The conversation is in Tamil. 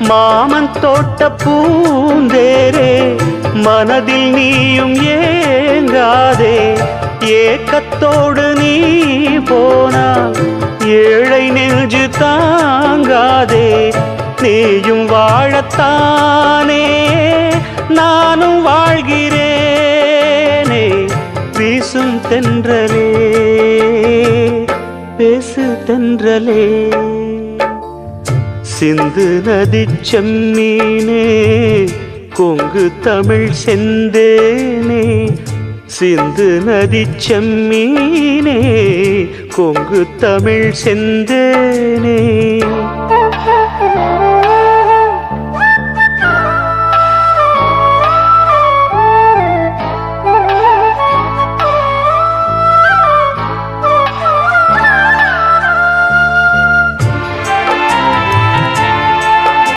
மாமன் தோட்ட பூந்தேரே மனதில் நீயும் ஏங்காதே. ஏக்கத்தோடு நீ போனால் ஏழை நெஞ்சு தாங்காதே. நீயும் வாழத்தானே நானும் வாழ்கிறேனே. வீசும் தென்றலே பேசு தென்றலே. சிந்து நதி செம்மீனே கொங்கு தமிழ் செந்தேனே. சிந்து நதி செம்மீனே கொங்கு தமிழ் செந்தேனே.